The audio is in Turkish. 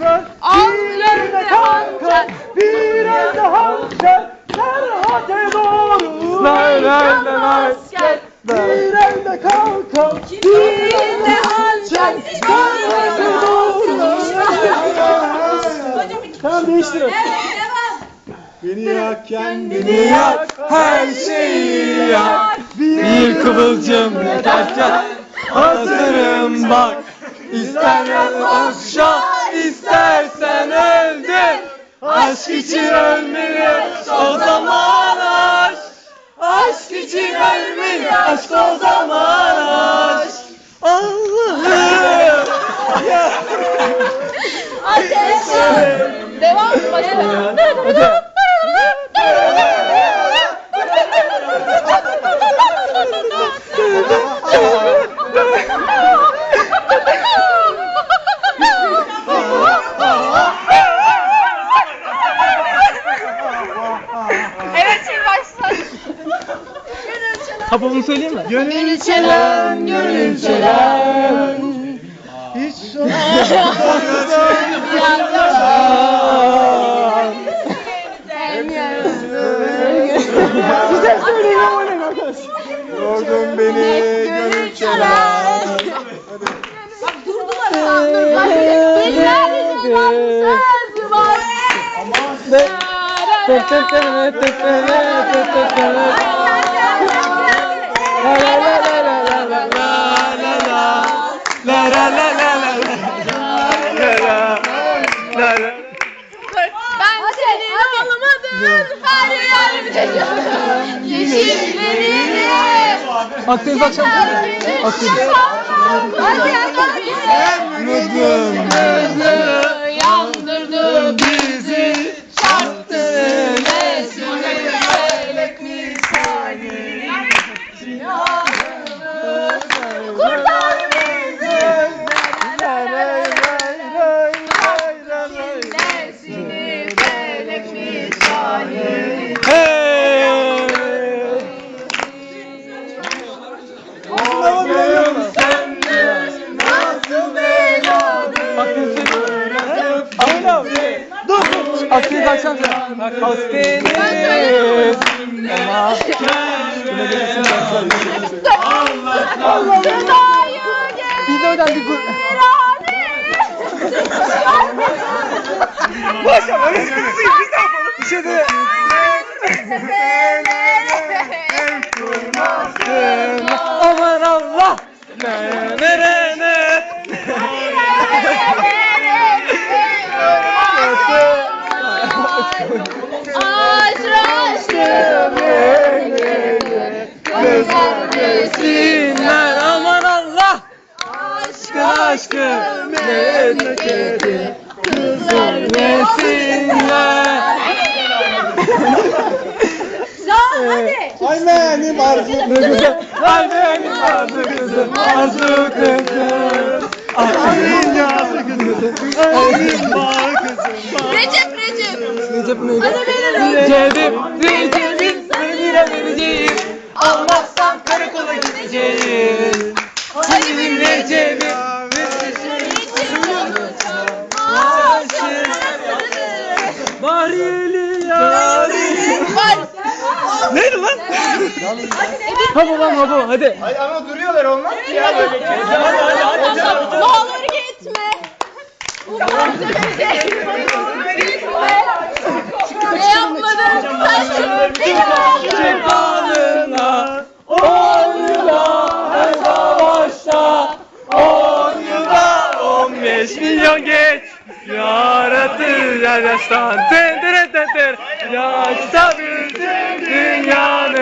ver. Bir elde kanka, bir elde hançer. Serhate doğru. Lay lay lay lay. Bir elde kanka, bir elde hançer. Serhate doğru. Tamam değiştirin. Beni yak kendini yak her şeyi yak Bir kıvılcım yeterken hazırım bak İster aşağı istersen öldür. Aşk için ölmeli o zaman aşk. Aşk için aşk o zaman aşk. Allah'ım. Devam. Başla. Ha bunu söyleyeyim mi? Gönül çelen, gönül çelen. Hiç Güzel söyleyin ama ne arkadaş. Yordun beni gönül çelen. Bak durdular sandım. Bak bir yollar söz var. Aman. Tek tek tek tek tek tek tek tek Ben seni alamadım her yerde yeşillerini Akdeniz akşam Akdeniz Hadi hadi Mutlu Yandırdı Kasteniz Allah'tan Bir de oradan bir Maşallah Bir şey de Aşkı memleketi Kızlar desinler Ay benim arzu kızım Ay benim arzu kızım Arzu kızım Ay dünyası kızım Ay dünya kızım Recep Recep. Recep neydi? Hadi verelim. Bahriyeli yarim Neydi lan? Habo lan habo hadi. Ay ama duruyorlar olmaz ki ya böyle Ne olur gitme. Ne yapmadın? Sen bir Çek bağlına On yıla her savaşta On yıla on beş milyon geç Yaratır Yarastan Tendire tendir Yaşta bizim dünyanın